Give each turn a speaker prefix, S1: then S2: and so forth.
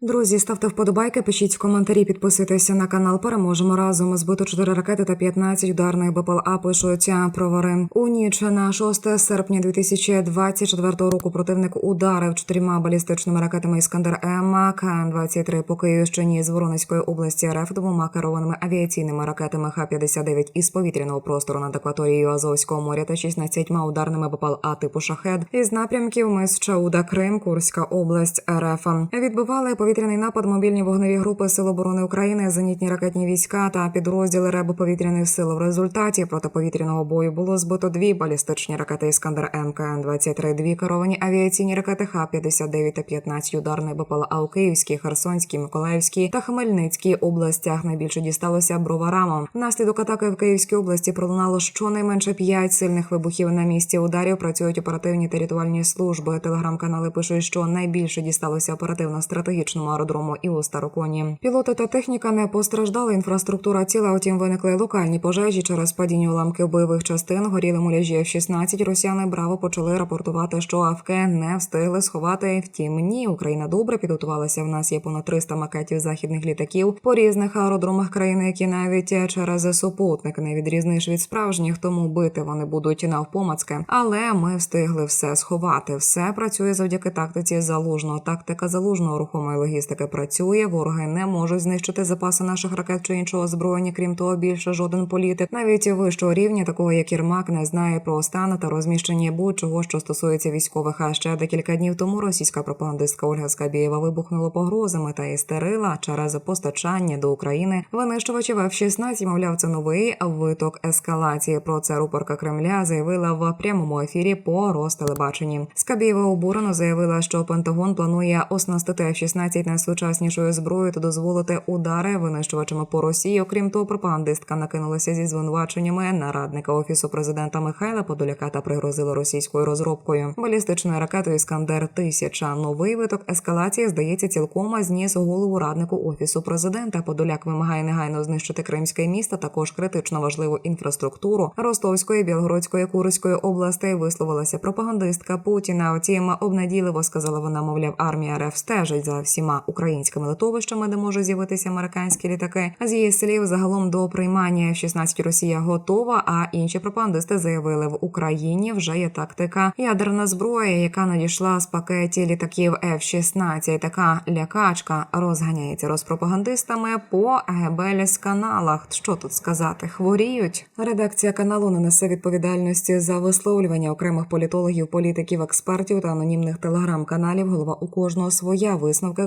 S1: Друзі, ставте вподобайки, пишіть коментарі, підписуйтеся на канал. Переможемо разом. Збито 4 ракети та 15 ударних БПЛА пишуть провари. У ніч на 6 серпня 2024 року противник ударив чотирма балістичними ракетами Іскандер М КН-23 по Київщині з Воронезької області РФ двома керованими авіаційними ракетами Х-59 із повітряного простору над акваторією Азовського моря та 16 ударними БПЛА типу Шахед із напрямків мис Чауда Крим, Курська область РФ. Відбивали повітряний напад мобільні вогневі групи Сил оборони України, зенітні ракетні війська та підрозділи РЕБ повітряних сил. В результаті протиповітряного бою було збито дві балістичні ракети Іскандер МКН 23 дві керовані авіаційні ракети Х-59 та 15 ударних БПЛА у Київській, Херсонській, Миколаївській та Хмельницькій областях. Найбільше дісталося броварам. Внаслідок атаки в Київській області пролунало щонайменше п'ять сильних вибухів на місці ударів. Працюють оперативні та рятувальні служби. Телеграм-канали пишуть, що найбільше дісталося оперативно-стратегічному аеродрому і у Староконі. Пілоти та техніка не постраждали. Інфраструктура ціла, утім виникли локальні пожежі через падіння уламків бойових частин. Горіли муляжі F-16. Росіяни браво почали рапортувати, що АВК не встигли сховати. Втім, ні, Україна добре підготувалася. В нас є понад 300 макетів західних літаків по різних аеродромах країни, які навіть через супутник не відрізниш від справжніх, тому бити вони будуть навпомацьки. Але ми встигли все сховати. Все працює завдяки тактиці залужного. Тактика залужного рухомої логістики працює. Вороги не можуть знищити запаси наших ракет чи іншого озброєння. Крім того, більше жоден політик, навіть вищого рівня, такого як Єрмак, не знає про стан та розміщення будь-чого, що стосується військових. А ще декілька днів тому російська пропагандистка Ольга Скабєєва вибухнула погрозами та істерила через постачання до України винищувачів F-16, Мовляв, це новий виток ескалації. Про це рупорка Кремля заявила в прямому ефірі по Ростелебаченні. Скабєєва обурено заявила, що Пентагон планує оснастити F-16 найсучаснішою зброєю та дозволити удари винищувачами по Росії. Окрім того, пропагандистка накинулася зі звинуваченнями на радника офісу президента Михайла Подоляка та пригрозила російською розробкою балістичною ракетою Іскандер 1000 Новий виток ескалації здається цілком зніс голову раднику офісу президента. Подоляк вимагає негайно знищити кримське місто, також критично важливу інфраструктуру Ростовської, Білгородської, Курської областей. Висловилася пропагандистка Путіна. Втім, обнадійливо сказала вона, мовляв, армія РФ стежить за всіма українськими литовищами, де можуть з'явитися американські літаки. А З її слів загалом до приймання F-16 Росія готова. А інші пропагандисти заявили, в Україні вже є тактика ядерна зброя, яка надійшла з пакеті літаків F-16. Така лякачка розганяється розпропагандистами по гебеліс каналах. Що тут сказати? Хворіють. Редакція каналу не несе відповідальності за висловлювання окремих політологів, політиків, експертів та анонімних телеграм-каналів. Голова у кожного своя висновки.